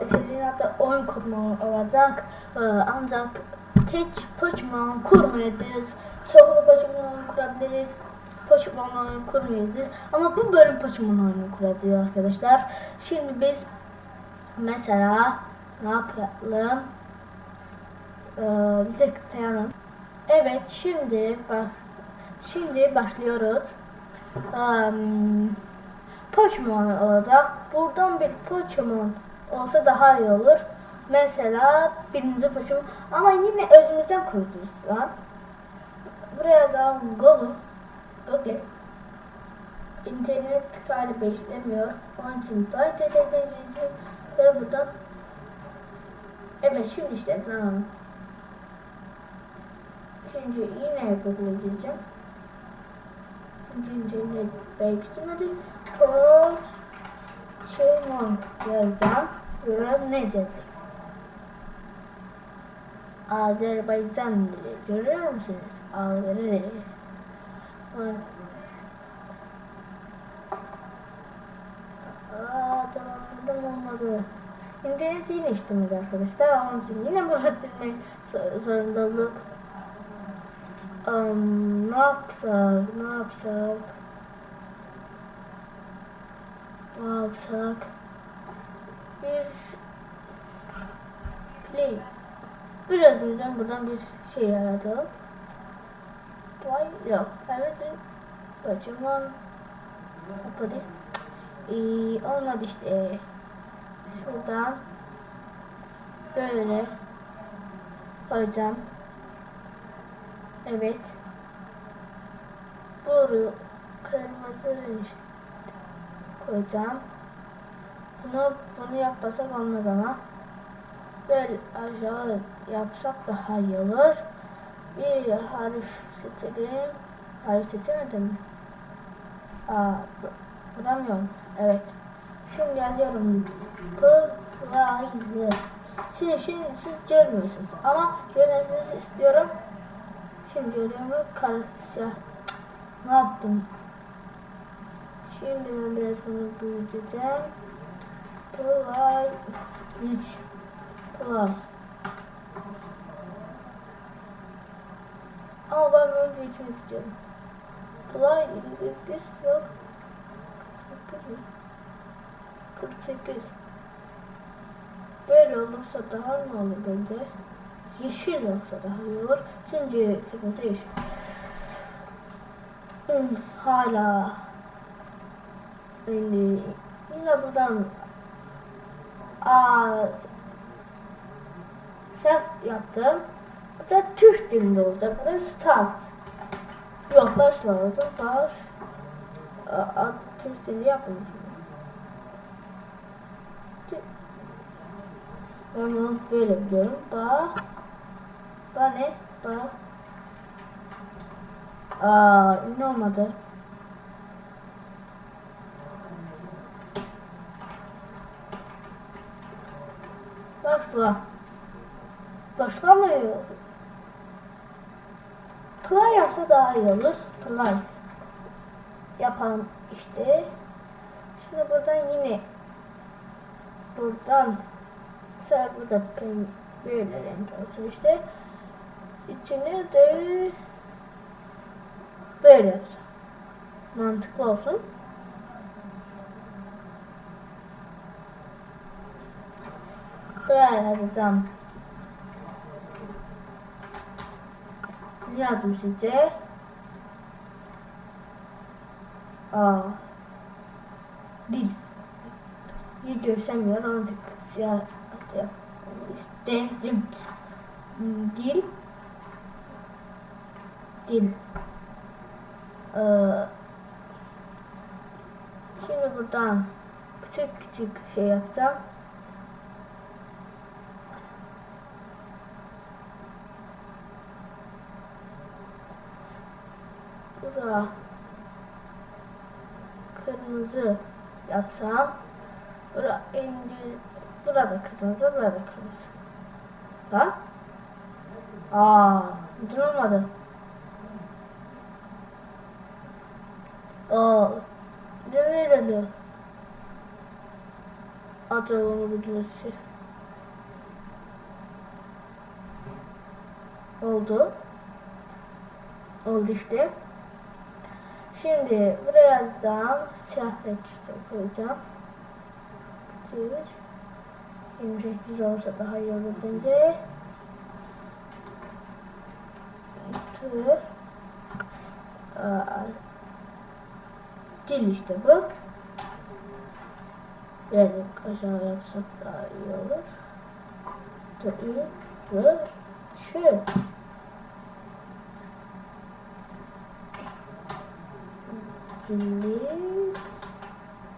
istediğin hatta oyun kurma olacak. Ancak tek Pokemon kurmayacağız. Çoklu Pokemon kurabiliriz. Pokemon oyunu kurmayacağız. Ama bu bölüm Pokemon oyunu kuracağız arkadaşlar. Şimdi biz mesela ne yapalım? Ee, dayanın. Evet şimdi bak şimdi başlıyoruz. Um, Pokemon olacak. Buradan bir Pokemon olsa daha iyi olur. Mesela birinci Pokemon ama yine özümüzden kuracağız lan. Buraya yazalım Google. Google. İnternet galiba işlemiyor. Onun için ben dedektif ve buradan Evet şimdi işte tamam. Şimdi yine Google'a gireceğim. Şimdi internet belki istemedi. Pokemon yazan yazacak? Azerbaycan dili görüyor musunuz? Evet. Aa tamam buradan olmadı. İnternet yine işlemedi arkadaşlar. Onun için yine burada silmek zor- zorunda olduk. Um, ne yapsak? Ne yapsak? Ne yapsak? Bir play. Biraz önce buradan bir şey yaratalım. Vay yok. Evet. Pokemon. Yaparız. Ee, olmadı işte. Şuradan böyle koyacağım. Evet. Boru kırmızı renk koyacağım. Bunu bunu yapmasak olmaz ama. Böyle aşağı yapsak daha iyi olur. Bir harf seçelim. Harf seçemedim mi? Aa, bu- bulamıyorum. Evet. Şimdi yazıyorum. Pılaylı. Şimdi, şimdi siz görmüyorsunuz ama görmenizi istiyorum. Şimdi görüyorum ve karışa. Ne yaptım? Şimdi ben biraz bunu büyüteceğim. Play 3 Play Ama ben böyle büyütmek istiyorum. Play 48 yok. 48 mi? 48 Böyle olursa daha mı olur bence? Yeşil olsa daha iyi olur. Şimdi kırmızı yeşil. Hmm, hala. Şimdi yine buradan Aa, yaptım. Bu da Türk dilinde olacak. Bu da start. Yok başla oldu. Baş. Aa, Türk dili. Ben onu böyle biliyorum. Ba. Ba ne? Ba. Aa, ne olmadı? Başla. Başlamıyor. Play yapsa daha iyi olur. Play. Yapalım işte. Şimdi buradan yine buradan Mesela burada böyle renk olsun işte. İçine de böyle yapacağım. Mantıklı olsun. Buraya yazacağım. Yazdım size? Aa. Dil. İyi görüşemiyor ancak siyah ya, isterim. Hmm, Dil. Dil. Ee, şimdi buradan küçük küçük şey yapacağım. Bura kırmızı yapsam bura indi burada kırmızı burada kırmızı lan aa olmadı aa ne verelim Adragon'u bilirsin. Oldu. Oldu işte. Şimdi buraya yazacağım. Reçete koyacağım. Bir. Yumuşatıcı şey olsa daha iyi olur bence. Aa, Dil işte bu. Birazcık aşağı yapsak daha iyi olur. Tür. Şu. Dili.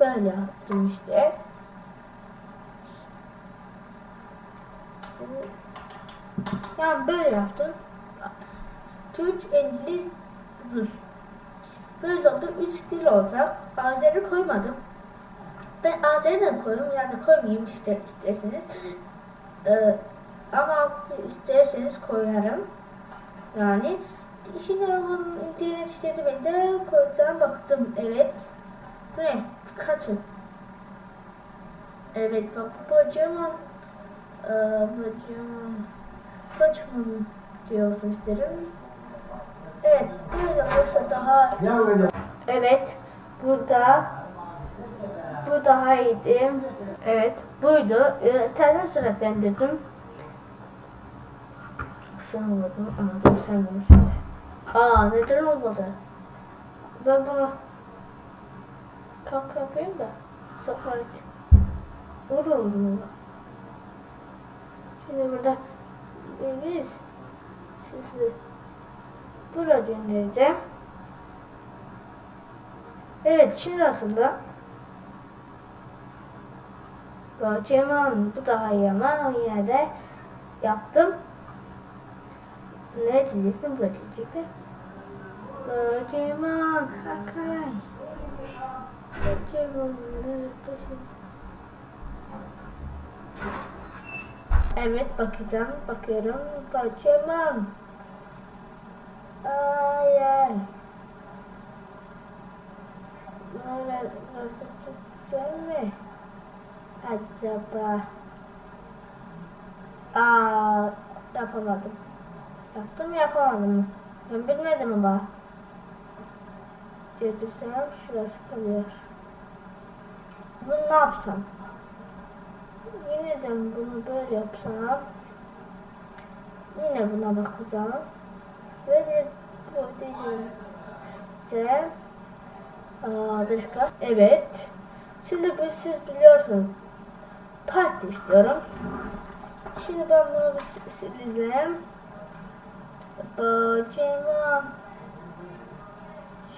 Böyle yaptım işte. Yani böyle yaptım. Türk, İngiliz, Rus. Böyle oldu. Üç dil olacak. Azeri koymadım. Ben Azeri de koyayım ya da koymayayım işte isterseniz. Ee, ama isterseniz koyarım. Yani şimdi bunun internet işletmede koyacağım baktım evet. Bu ne? Pikachu. Evet bak bu kocaman. Ee, kocaman. Kocaman diyorsun isterim. Evet böyle olursa daha. Evet, burada bu daha iyiydi. Evet, buydu. Ee, Terden süratlendirdim. Şunu vurdum ama dur sen vur şimdi. Aa neden olmadı? Ben bunu kalk yapayım da çok rahat. Vuralım bunu. Şimdi burada biz sizi buraya göndereceğim. Evet şimdi aslında Cemal bu daha iyi ama yine de yaptım. Ne çizecektim? Buraya çizecektim. Cemal Hakan. Cemal Evet bakacağım. Bakıyorum. Cemal. Ay ay. Burası, burası güzel mi? Acaba? Aa, yapamadım. Yaptım yapamadım mı? Ben bilmedim ama. Götürsem şurası kalıyor. Bunu ne yapsam? Yine de bunu böyle yapsam. Yine buna bakacağım. Ve bir diyeceğim. Aa, bir dakika. Evet. Şimdi bu siz biliyorsunuz. Parti istiyorum. Şimdi ben bunu bir si- sileceğim. Bacıma.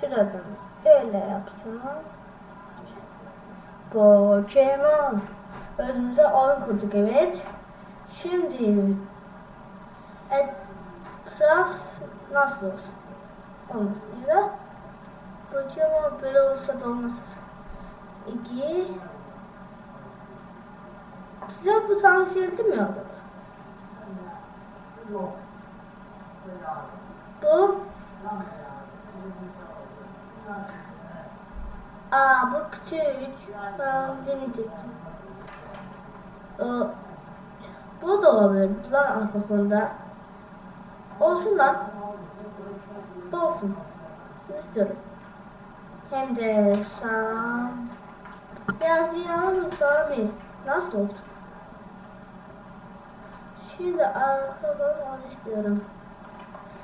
Şuradan öyle yapsam. Bacıma. Önümüze oyun kurduk evet. Şimdi etraf nasıl olsun? Olmasın ya da ama böyle olsa da olmaz. İki. Size bu tanıştırdı mı acaba? Bu. Aa bu küçük. Demeyecektim. Ee, bu da olabilir lan arka fonda. Olsun lan. Bu olsun. İstiyorum. Hem de sağ. Biraz yağlı Sami. Nasıl oldu? Şimdi arkadan onu istiyorum.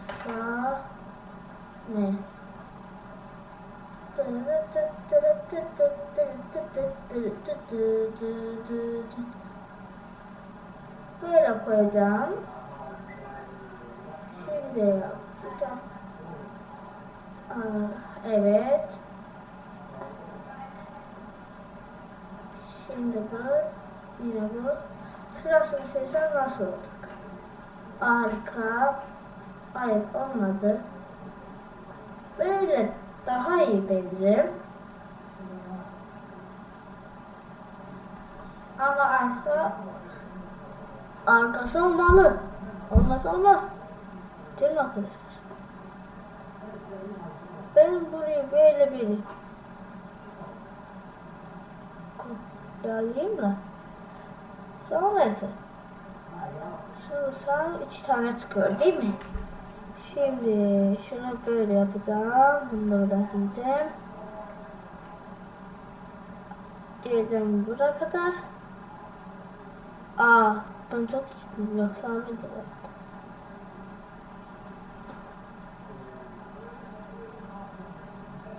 Sağ. Ne? Böyle koyacağım. Şimdi. Aa, Evet. Şimdi bu, yine bu. Şurasını seçsem nasıl olacak? Arka. Hayır olmadı. Böyle daha iyi bence. Ama arka arkası olmalı. Olmaz olmaz. Değil mi arkadaşlar? Ben burayı böyle bir kopyalayayım da Sonra ise şurası üç tane çıkıyor değil mi? Şimdi şunu böyle yapacağım. Bunları da sileceğim. Geleceğim buraya kadar. Aa, ben çok. Yok, var.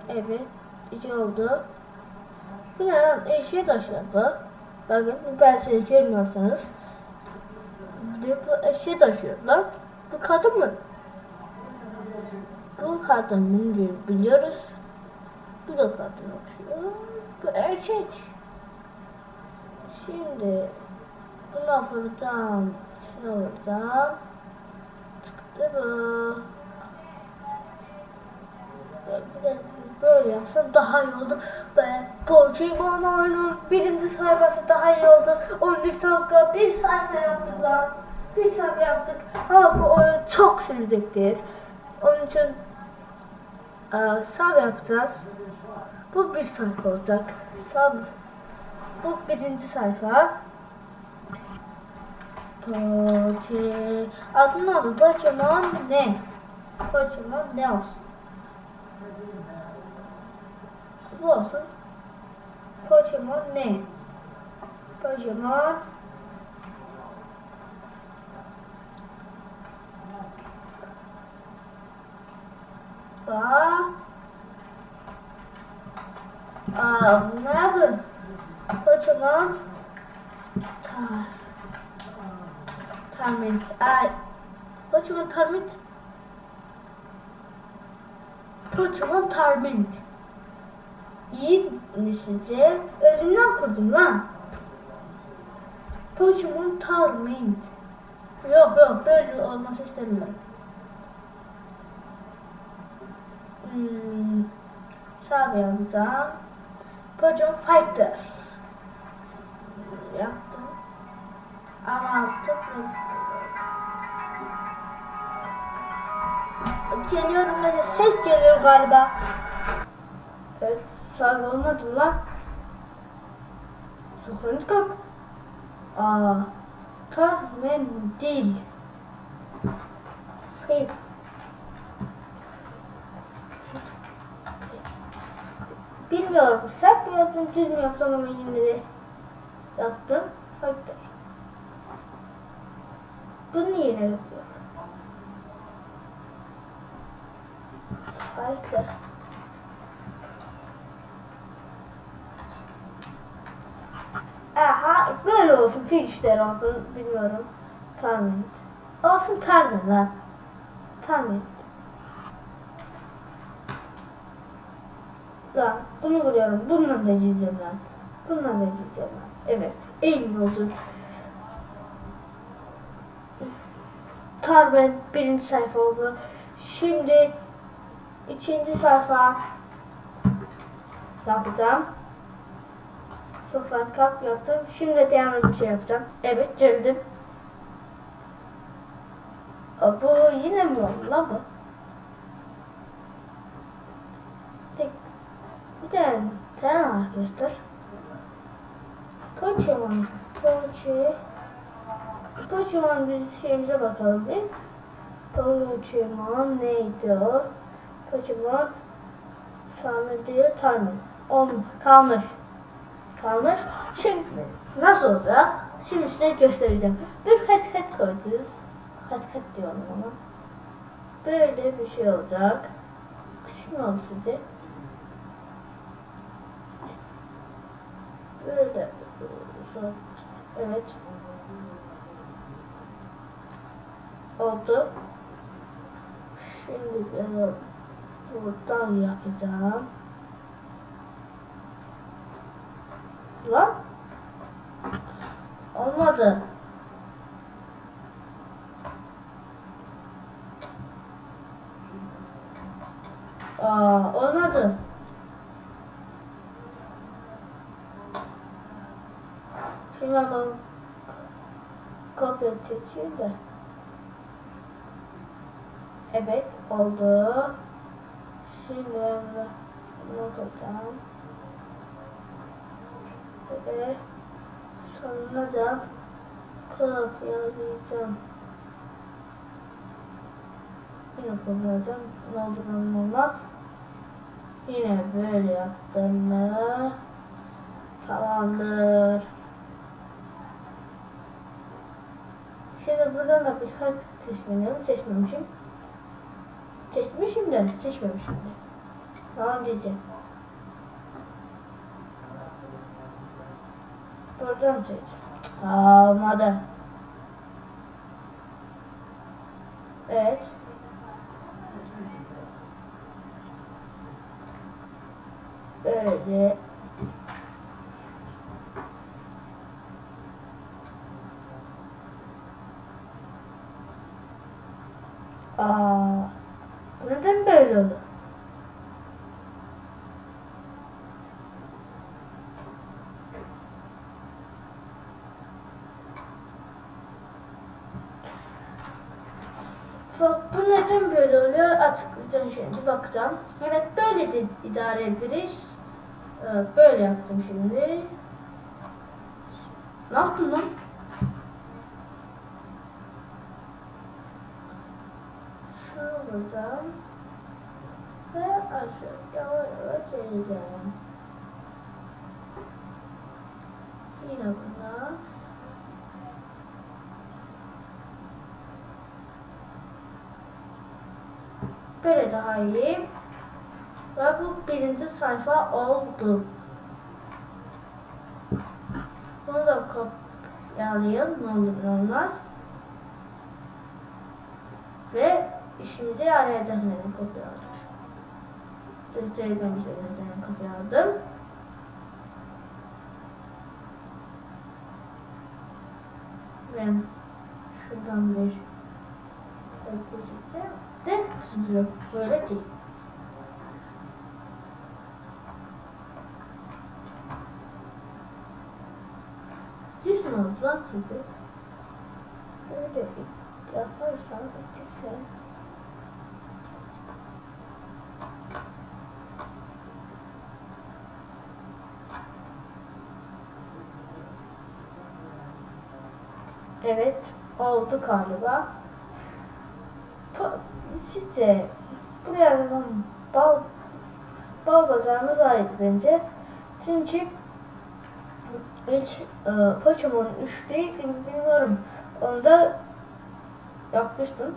Evet, iyi oldu. Bu ne lan? Eşeğe taşlar. Bakın, belki. Bir de bu eşeğe taşıyor lan. Bu kadın mı? Bu kadın diyor, biliyoruz. Bu da kadın okşuyor. Bu erkek. Şimdi buna vuracağım. Şuna vuracağım. Çıktı bu. Biraz böyle yapsam daha iyi oldu. Pokemon oyunun birinci sayfası daha iyi oldu. 11 dakika bir sayfa yaptık lan. Bir sayfa yaptık. Ama bu oyun çok sürecektir. Onun için e, sağ yapacağız. Bu bir sayfa olacak. Sağ bu birinci sayfa. Poke... Adının adı Pokemon ne? Pokemon ne olsun? Bu olsun. Pokemon ne? Pokemon Ba Aa, yapın? Pokemon Tar Tarmint Ay Pokemon Tarmint Pokemon Tarmint İyi mi sizce? Özümden kurdum lan. Pokemon Tarmint Yok yok böyle olması istemiyorum. Hmm, bir yapacağım. Pokemon Fighter. Yaptım. Ama çok Geliyorum dedi. Ses geliyor galiba. Evet, sağ olmadı lan. Sokranız kalk. Aa, tahmin değil. Fake. Bilmiyorum. Sert mi yaptım, düz mü yaptım ama yine de yaptım. Fighter. Bunu yine yapıyor. Fighter. Aha böyle olsun finişler olsun bilmiyorum. Tarmint. Olsun tarmint lan. Tarmint. Lan bunu vuruyorum. Bununla da yiyeceğim lan. Bununla da yiyeceğim lan. Evet. En olsun. Tarmint birinci sayfa oldu. Şimdi ikinci sayfa yapacağım. Sıfır kalp yaptım. Şimdi diğer bir şey yapacağım. Evet geldim. Bu yine mi oldu lan bu? Tek, tane, tane arkadaşlar. Pokemon. Poke. Pokemon biz şeyimize bakalım bir. Pokemon neydi o? Pokemon Sami diyor Tarmin. On kalmış kalmış. Şimdi nasıl olacak? Şimdi size göstereceğim. Bir kat kat koyacağız. Kat kat diyorum ona. Böyle bir şey olacak. Küçük mü oldu sizce? Böyle. Evet. Oldu. Şimdi ben buradan yapacağım. Lan. Olmadı. Aa, olmadı. Ben kopya çekeyim de. Evet, oldu. Şimdi ben bunu koyacağım. Ve sonuna da kopyalayacağım. Yine kopyalayacağım. Ne olur olmaz. Yine böyle yaptım mı? Tamamdır. Şimdi buradan da harf seçmeliyim. Seçmemişim. Seçmişim de seçmemişim de. Tamam diyeceğim. Buradan seç. Aa, olmadı. Evet. Böyle. Aa, bu neden böyle oldu? Bak bu neden böyle oluyor açıklayacağım şimdi bakacağım. Evet böyle de idare ederiz. Evet, böyle yaptım şimdi. Ne yaptın lan? Şuradan ve aşağı yavaş yavaş ineceğim. Yine buna. İyi. Ve bu birinci sayfa oldu. Bunu da kopyalayalım. Ne olur olmaz. Ve işimize yarayacak neden kopyaladık. Göstereceğim üzerinden kopyaladım. Ve şuradan bir. Tutuyor. Böyle değil. Düşün oldu lan çünkü. Böyle yaparsan Evet, oldu galiba. Sizce buraya yazılan bal bal pazarımız idi bence. Çünkü ilk e, Pokemon 3 değil bilmiyorum. Onda yapmıştım.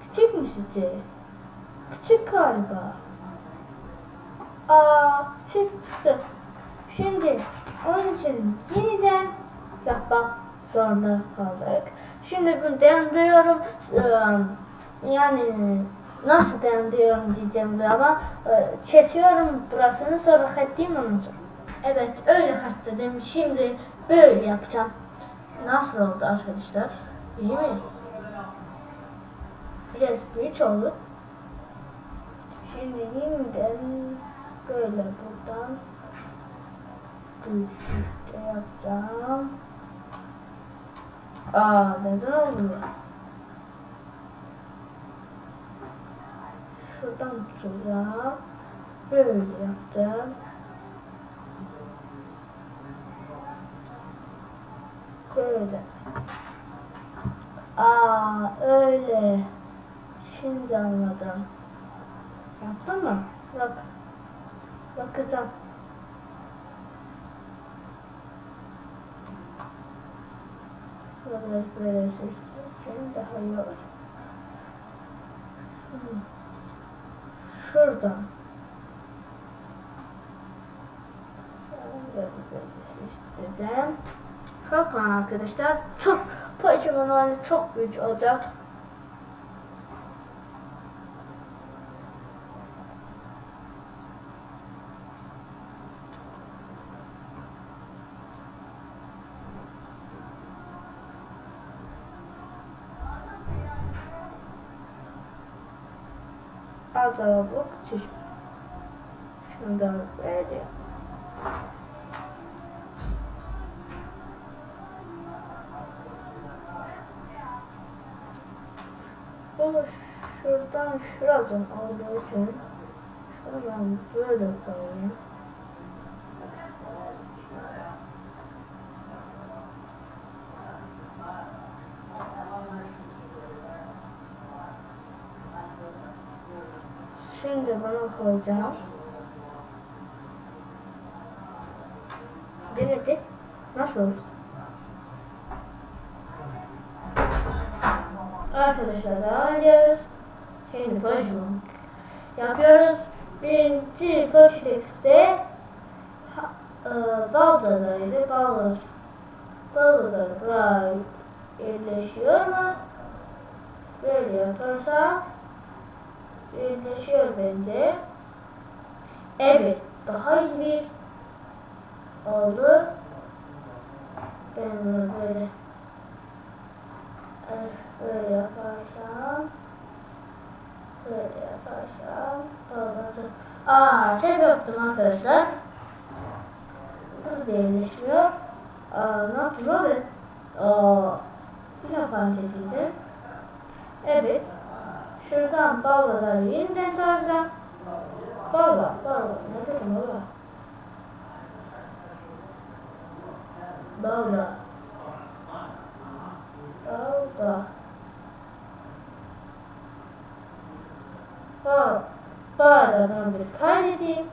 Küçük mü sizce? Küçük galiba. Aa, küçük çıktı. Şimdi onun için yeniden yapmak zorunda kaldık. Şimdi bunu dayandırıyorum. Ee, yani nasıl dayandırıyorum diyeceğim ama e, kesiyorum burasını sonra ettiğim onu. Evet öyle dedim. Şimdi böyle yapacağım. Nasıl oldu arkadaşlar? İyi mi? Biraz büyük oldu. Şimdi yeniden böyle buradan düz üstte yapacağım. Aa neden olmuyor? Şuradan tutacağım. Böyle yapacağım. Böyle. Aa öyle. Şimdi anladım. Yaptın mı? Bak. Bakacağım. Biraz böyle seçtim. Daha iyi olur. Şuradan. Böyle. Korkmayın arkadaşlar. Çok Pokemon oyunu çok büyük olacak. Baba şuradan şuradan olduğu için şuradan böyle koyayım. Şimdi bunu koyacağım. Denedik. Nasıl? Arkadaşlar devam ediyoruz. Şimdi poşetimi yapıyoruz. Birinci ha- e, baldızlarıydı. Baldız. Baldızları buraya yerleşiyorlar. Böyle yaparsak birleşiyor bence. Evet, daha iyi bir oldu. Ben bunu böyle böyle yaparsam böyle yaparsam olması. Aa, şey yaptım arkadaşlar. Nasıl yerleşmiyor? Aa, ne yaptım abi? Aa, yine fanteziydi. Evet. Şuradan ballaları yeniden çağıracağım. Balla, balla. Neredesin balla? Balla. Balla. Bal. Balladan bir kaydedeyim.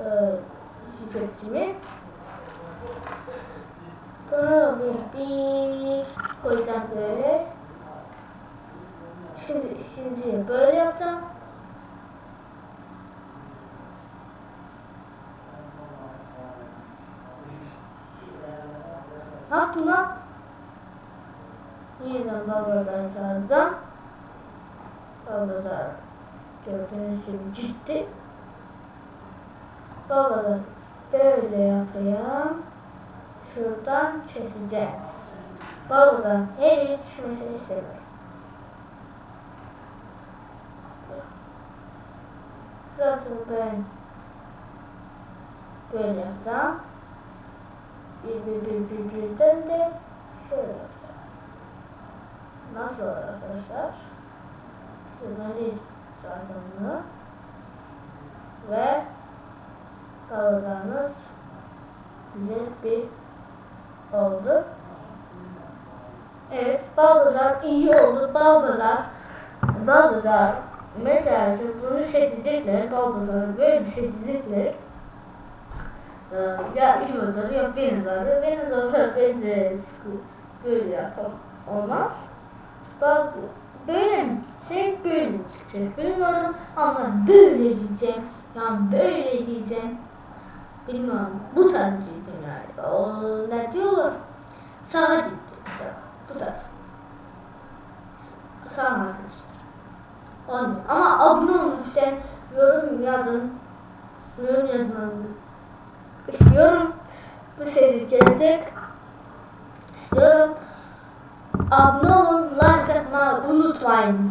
Ee, şirketimi. Bunu bir, bir koyacağım böyle. Şimdi, şimdi böyle yapacağım. Ne yaptım lan? Yeniden balgazarı çağıracağım. Balgazar gördüğünüz gibi ciddi. Balgazar böyle yapayım. Şuradan keseceğim. Balgazarın her yeri düşmesini istemiyorum. Burasını ben böyle yapacağım. Bir bir bir bir birden de şöyle yapacağım. Nasıl olur arkadaşlar? Sürmeliyiz zaten bunu. Ve kavurlarımız güzel bir oldu. Evet, Balbazar iyi oldu. Balbazar, Balbazar mesela bunu seçecekler. Balbazar böyle seçecekler. Ee, ya iki bazarı ya beni zarı. Beni zarı bence böyle yapalım. Olmaz. Bal böyle mi gidecek, böyle mi çıkacak bilmiyorum ama böyle diyeceğim. Yani böyle diyeceğim. Bilmiyorum. Bu diyeceğim yani. O ne diyorlar? Sağa gittim. Sağa. Bu taraf. Sağ arkadaşlar. Oldu. Ama abone olun lütfen. Yorum yazın. Yorum yazmanızı istiyorum. Bu seri gelecek. İstiyorum. Abone olun, like atmayı unutmayın.